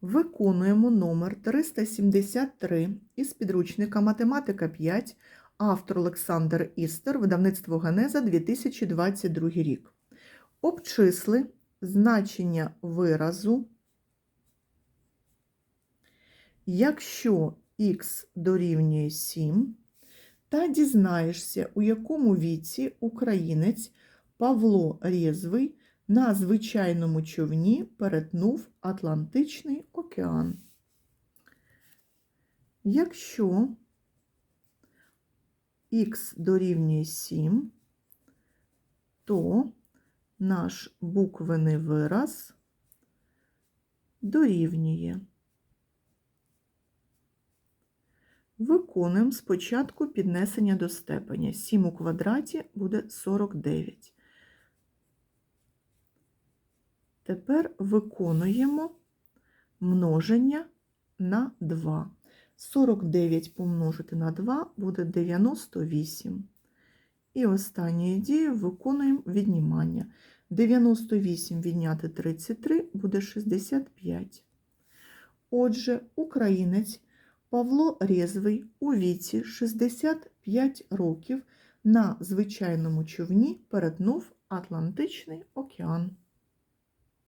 Виконуємо номер 373 із підручника Математика 5, автор Олександр Істер, видавництво Генеза 2022 рік. Обчисли значення виразу, якщо х дорівнює 7, та дізнаєшся, у якому віці українець Павло Рєзвий на звичайному човні перетнув Атлантичний океан. Якщо х дорівнює 7, то наш буквений вираз дорівнює. Виконуємо спочатку піднесення до степеня. 7 у квадраті буде 49. Тепер виконуємо множення на 2. 49 помножити на 2 буде 98. І останньою дією виконуємо віднімання. 98 відняти 33 буде 65. Отже, українець Павло Резвий у віці 65 років на звичайному човні перетнув Атлантичний океан.